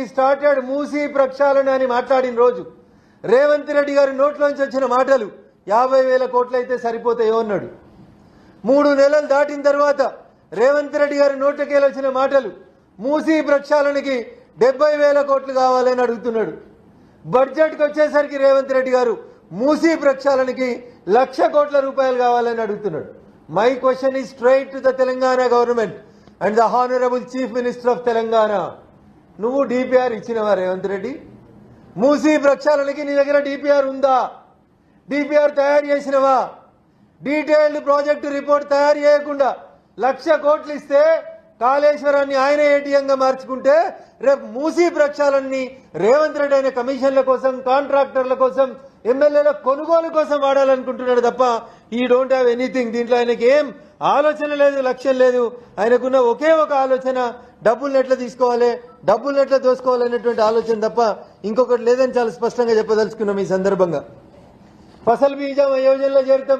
ఈ స్టార్టెడ్ మూసీ ప్రక్షాళన అని మాట్లాడిన రోజు. రేవంత్ రెడ్డి గారి నోట్లోంచి వచ్చిన మాటలు యాభై వేల కోట్లయితే సరిపోతాయో అన్నాడు. మూడు నెలలు దాటిన తర్వాత రేవంత్ రెడ్డి గారి నోట్లకేలు వచ్చిన మాటలు మూసీ ప్రక్షాళనకి డెబ్బై వేల కోట్లు కావాలని అడుగుతున్నాడు. బడ్జెట్కి వచ్చేసరికి రేవంత్ రెడ్డి గారు మూసీ ప్రక్షాళనకి లక్ష కోట్ల రూపాయలు కావాలని అడుగుతున్నాడు. My question is straight to the Telangana government and the honourable chief minister of Telangana నువ్వు డిపిఆర్ ఇచ్చినవా రేవంత్ రెడ్డి? మూసీ ప్రక్షాళనకి నీ దగ్గర డిపిఆర్ ఉందా? డిపిఆర్ తయారు చేసినవా? డీటెయిల్డ్ ప్రాజెక్టు రిపోర్ట్ తయారు చేయకుండా లక్ష కోట్లు ఇస్తే కాళేశ్వరాన్ని ఆయన ఏటీఎంగా మార్చుకుంటే రేపు మూసీ ప్రక్షాళనని రేవంత్ రెడ్డి అయిన కమిషన్ల కోసం కాంట్రాక్టర్ల కోసం ఎమ్మెల్యేల కొనుగోలు కోసం వాడాలనుకుంటున్నాడు తప్ప ఈ డోంట్ హ్యావ్ ఎనీథింగ్ దీంట్లో ఆయనకి ఏం ఆలోచన లేదు లక్ష్యం లేదు. ఆయనకున్న ఒకే ఒక ఆలోచన డబ్బులు ఎట్లా తీసుకోవాలి డబ్బులు ఎట్లా దోసుకోవాలి అనేటువంటి ఆలోచన తప్ప ఇంకొకటి లేదని చాలా స్పష్టంగా చెప్పదలుచుకున్నాం ఈ సందర్భంగా. ఫసల్ బీజం యోజనలో చేరుతాం.